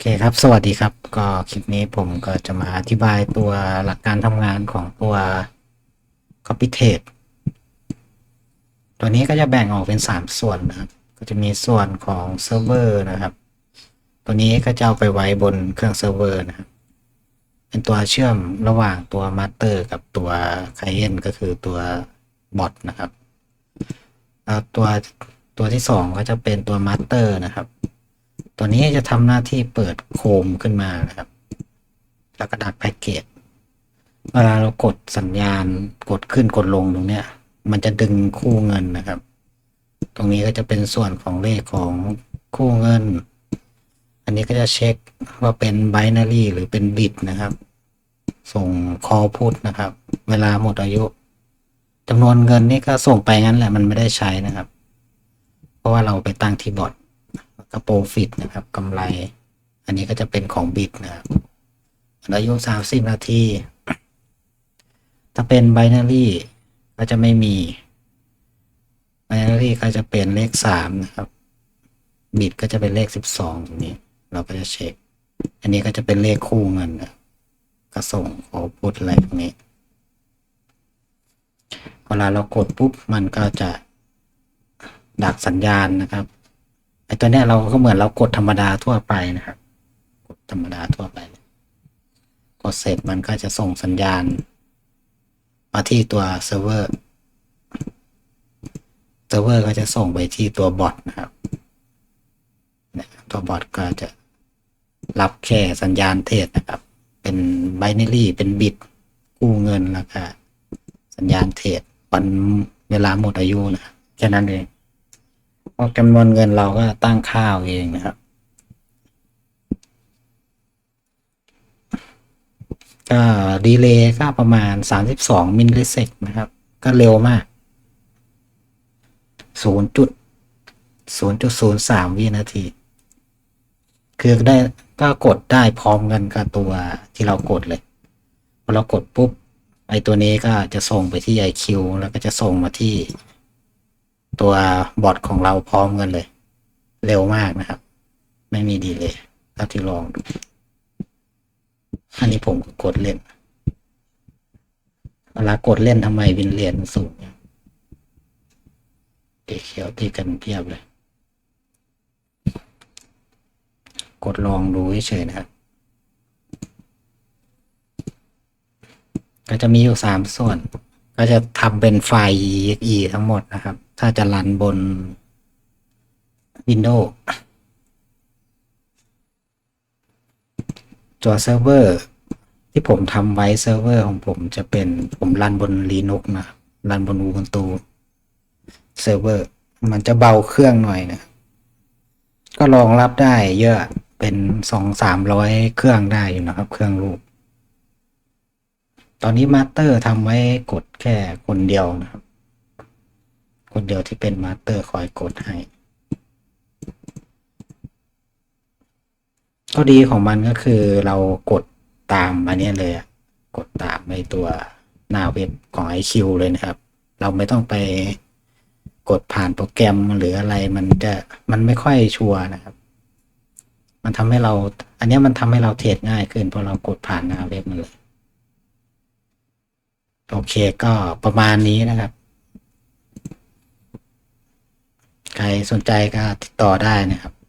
โอเคครับ สวัสดีครับ ก็คลิปนี้ผมก็จะมาอธิบายตัวหลักการทำงานของตัว Copy t a g e ตัวนี้ก็จะแบ่งออกเป็น 3 ส่วนนะครับ ก็จะมีส่วนของเซิร์ฟเวอร์นะครับ ตัวนี้ก็จะเอาไปไว้บนเครื่องเซิร์ฟเวอร์นะครับ เป็นตัวเชื่อมระหว่างตัวมาสเตอร์กับตัวไคเอนก็คือตัวบอทนะครับแล้วตัวตัวที่สองก็จะเป็นตัวมาสเตอร์นะครับ ตัวนี้จะทำหน้าที่เปิดโคมขึ้นมานะครับ แล้วก็ดักแพ็กเกจ เวลาเรากดสัญญาณกดขึ้นกดลงตรงเนี้ย มันจะดึงคู่เงินนะครับ ตรงนี้ก็จะเป็นส่วนของเลขของคู่เงิน อันนี้ก็จะเช็คว่าเป็น binary หรือเป็นบิตนะครับ ส่ง call put นะครับ เวลาหมดอายุจำนวนเงินนี่ก็ส่งไปงั้นแหละมันไม่ได้ใช้นะครับ เพราะว่าเราไปตั้งที่บอท กระโปรฟิตนะครับกำไร อันนี้ก็จะเป็นของบิตนะครับอายุสามสิบนาที ถ้าเป็น binary ก็จะไม่มี binary ก็จะเป็นเลขสามนะครับ บิตก็จะเป็นเลขสิบสองตรงนี้ เราก็จะเช็ค อันนี้ก็จะเป็นเลขคู่เงินนะก็ส่งขอพุทอะไรพวกนี้เวลาเรากดปุ๊บมันก็จะดักสัญญาณนะครับ ไอ้ตัวเนี้ยเราก็เหมือนเรากดธรรมดาทั่วไปนะครับ กดธรรมดาทั่วไป กดเสร็จมันก็จะส่งสัญญาณ มาที่ตัวเซิร์ฟเวอร์ เซิร์ฟเวอร์ก็จะส่งไปที่ตัวบอทนะครับตัวบอทก็จะรับแค่สัญญาณเทรดนะครับ เป็นไบนารีเป็นบิตกู้เงินแล้วก็สัญญาณเทรดวันเวลาหมดอายุนะแค่นั้นเอง พราจำนวนเงินเราก็ตั้งค่าเอาเองนะครับ ก็ดีเลย์ก็ประมาณ 32 มิลลิเซกนะครับ ก็เร็วมาก0จุด0.03 วินาที คือได้ก็กดได้พร้อมกันกับตัวที่เรากดเลย พอเรากดปุ๊บ ไอตัวนี้ก็จะส่งไปที่ IQ แล้วก็จะส่งมาที่ ตัวบอทของเราพร้อมกันเลย เร็วมากนะครับ ไม่มีดีเลยเท่าที่ลองดูอันนี้ผมก็กดเล่นเวลากดเล่นทำไมวินเลียนสูงตีเขียวตีกันเพียบเลย กดลองดูเฉยๆนะครับ ก็จะมีอยู่สามส่วน ก็จะทำเป็นไฟล์ exe ทั้งหมดนะครับ ถ้าจะรันบน Windows ตัวเซิร์ฟเวอร์ที่ผมทำไว้เซิร์ฟเวอร์ของผมจะเป็นผมรันบน Linux นะรับรันบน Ubuntu เซิร์ฟเวอร์มันจะเบาเครื่องหน่อยนะ ก็รองรับได้เยอะเป็นสองสามร้อยเครื่องได้อยู่นะครับ เครื่องรูป ตอนนี้มาสเตอร์ทำไว้กดแค่คนเดียวนะครับ คนเดียวที่เป็นมาสเตอร์คอยกดให้ข้อดีของมันก็คือเรากดตามอันเนี้ยเลยกดตามในตัวหน้าเว็บของ IQ เลยนะครับ เราไม่ต้องไปกดผ่านโปรแกรมหรืออะไรมันจะมันไม่ค่อยชัวร์นะครับ มันทำให้เรา อันนี้มันทำให้เราเทรดง่ายขึ้นเพราะเรากดผ่านหน้าเว็บมันเลย โอเคก็ประมาณนี้นะครับ ใครสนใจก็ติดต่อได้นะครับ